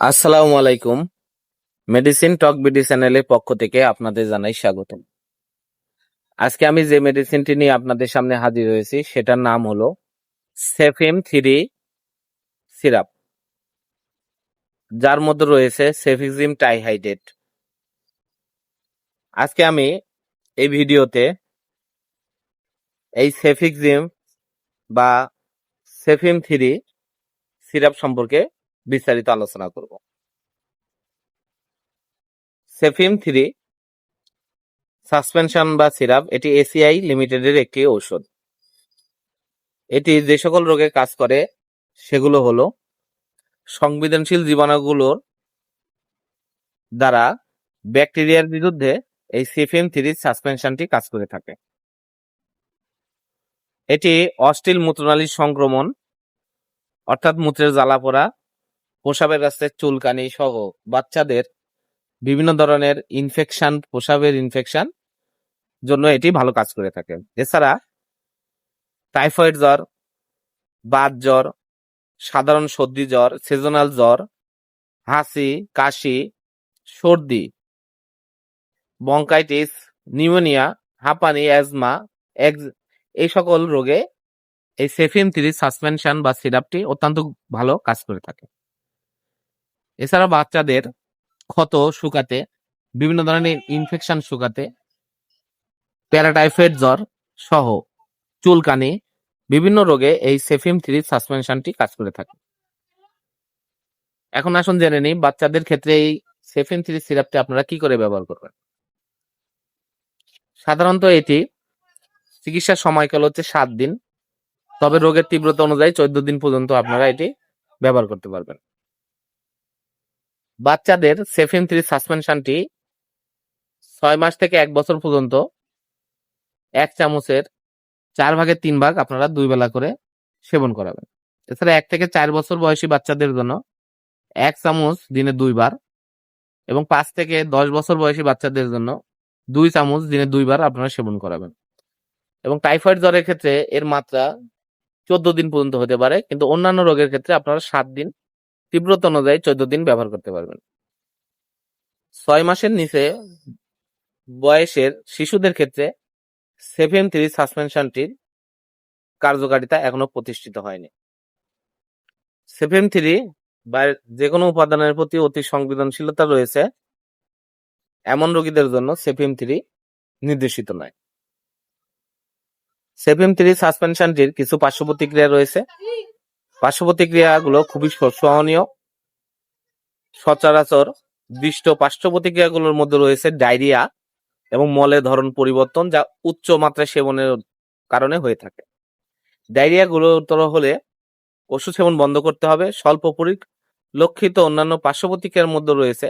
আসসালামু আলাইকুম। মেডিসিন টক বিডি চ্যানেলের পক্ষ থেকে আপনাদের জানাই স্বাগত আজকে আমি যে মেডিসিনটি নিয়ে আপনাদের সামনে হাজির হয়েছি, সেটার নাম হলো সেফিম থ্রি সিরাপ যার মধ্যে রয়েছে সেফিজিম টাইহাইড্রেট আজকে আমি এই ভিডিওতে এই সেফিক্সিম বা সেফিম থ্রি সিরাপ সম্পর্কে বিস্তারিত আলোচনা করব। সেফিম থ্রি, সাসপেনশন বা সিরাপ, এটি এসিআই লিমিটেডের একটি ঔষধ। এটি যে সকল রোগে কাজ করে, সেগুলো হলো সংবেদনশীল জীবাণুগুলোর দ্বারা ব্যাকটেরিয়ার বিরুদ্ধে এই সেফিম থ্রি সাসপেনশনটি কাজ করে থাকে। এটি অস্টিল মূত্রনালীর সংক্রমণ, অর্থাৎ মূত্রের জ্বালা পোড়া প্রসাবের রাস্তায় চুলকানি সহ বাচ্চাদের বিভিন্ন ধরনের ইনফেকশন প্রসাবের ইনফেকশন জন্য এটি ভালো কাজ করে থাকে। এছাড়া টাইফয়েড জ্বর, বাত জ্বর, সাধারণ সর্দি জ্বর সিজনাল জ্বর, হাসি, কাশি, সর্দি বঙ্কাইটিস নিউমোনিয়া হাঁপানি অ্যাজমা এই সকল রোগে এই সেফিম থ্রি সাসপেনশন বা সিরাপটি অত্যন্ত ভালো কাজ করে থাকে। এছাড়া বাচ্চাদের ক্ষত শুকাতে, বিভিন্ন ধরনের ইনফেকশন শুকাতে প্যারাটাইফয়েড জ্বর সহ চুলকানি, বিভিন্ন রোগে এই সেফিম থ্রি সাসপেনশনটি কাজ করে থাকে। এখন আসুন জেনে নিই বাচ্চাদের ক্ষেত্রে এই সেফিম থ্রি সিরাপটি আপনারা কি করে ব্যবহার করবেন। সাধারণত এটি চিকিৎসার সময়কাল হচ্ছে সাত দিন, তবে রোগের তীব্রতা অনুযায়ী চোদ্দ দিন পর্যন্ত আপনারা এটি ব্যবহার করতে পারবেন। বাচ্চাদের সেফিম থ্রি সাসপেনশনটি ছয় মাস থেকে এক বছর পর্যন্ত এক চামচের চার ভাগের তিন ভাগ আপনারা দুই বেলা করে সেবন করাবেন। এছাড়া এক থেকে চার বছর বয়সী বাচ্চাদের জন্য এক চামচ দিনে দুইবার এবং পাঁচ থেকে দশ বছর বয়সী বাচ্চাদের জন্য দুই চামচ দিনে দুইবার আপনারা সেবন করাবেন। এবং টাইফয়েড জ্বরের ক্ষেত্রে এর মাত্রা চোদ্দ দিন পর্যন্ত হতে পারে, কিন্তু অন্যান্য রোগের ক্ষেত্রে আপনারা সাত দিন তীব্রতা অনুযায়ী চোদ্দ দিন ব্যবহার করতে পারবেন। ছয় মাসের নিচে বয়সের শিশুদের ক্ষেত্রে সেভেন থ্রি সাসপেনশনটির কার্যকারিতা এখনও প্রতিষ্ঠিত হয়নি। সেভেন থ্রি বা যে কোনো উপাদানের প্রতি অতি সংবেদনশীলতা রয়েছে, এমন রোগীদের জন্য সেফিম থ্রি নির্দেশিত নয়। সেফিম থ্রি সাসপেনশনটির কিছু পার্শ্ব প্রতিক্রিয়া রয়েছে। পার্শ্ব প্রতিক্রিয়াগুলো খুবই সহনীয়। সচরাচর দৃষ্ট পার্শ্ব প্রতিক্রিয়াগুলোর মধ্যে রয়েছে ডায়রিয়া এবং মলের ধরন পরিবর্তন যা উচ্চ মাত্রায় সেবনের কারণে হয়ে থাকে। ডায়রিয়া গুরুতর হলে ওষুধ সেবন বন্ধ করতে হবে। স্বল্প পরিলক্ষিত অন্যান্য পার্শ্ব প্রতিক্রিয়ার মধ্যে রয়েছে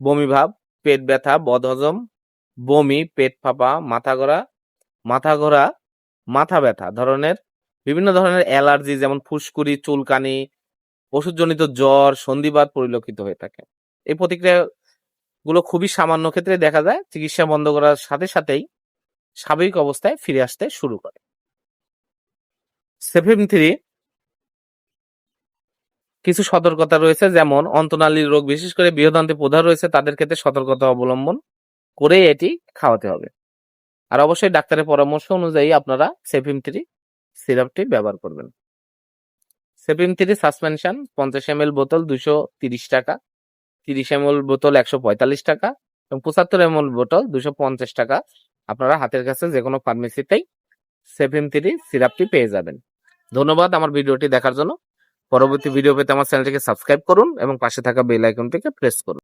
বমি ভাব, পেট ব্যথা, বদহজম, বমি, পেট ফাঁপা, মাথা ঘোরা মাথা ঘোরা, মাথা ব্যথা ধরনের বিভিন্ন ধরনের অ্যালার্জি, যেমন ফুসকুড়ি, চুলকানি, ওষুধজনিত জ্বর, সন্ধিবাদ পরিলক্ষিত হয়ে থাকে। এই প্রতিক্রিয়া গুলো খুবই সামান্য ক্ষেত্রে দেখা যায়, চিকিৎসা বন্ধ করার সাথে সাথেই স্বাভাবিক অবস্থায় ফিরে আসতে শুরু করে। সেফিম থ্রি কিছু সতর্কতা রয়েছে, যেমন অন্তনালীর রোগ, বিশেষ করে বৃহদান্তে প্রধান রয়েছে, তাদের ক্ষেত্রে সতর্কতা অবলম্বন করে এটি খাওয়াতে হবে। আর অবশ্যই ডাক্তারের পরামর্শ অনুযায়ী আপনারা সেফিম থ্রি সিরাপটি ব্যবহার করবেন। সেফিম থ্রি সাসপেনশন, পঞ্চাশ এম বোতল দুশো তিরিশ টাকা, তিরিশ এম বোতল একশো পঁয়তাল্লিশ টাকা এবং পঁচাত্তর এম বোতল দুশো পঞ্চাশ টাকা। আপনারা হাতের কাছে যে কোনো ফার্মেসিতেই সেফিম থ্রি সিরাপটি পেয়ে যাবেন। ধন্যবাদ আমার ভিডিওটি দেখার জন্য। পরবর্তী ভিডিও পেতে আমার চ্যানেলটিকে সাবস্ক্রাইব করুন এবং পাশে থাকা বেল আইকনটিকে প্রেস করুন।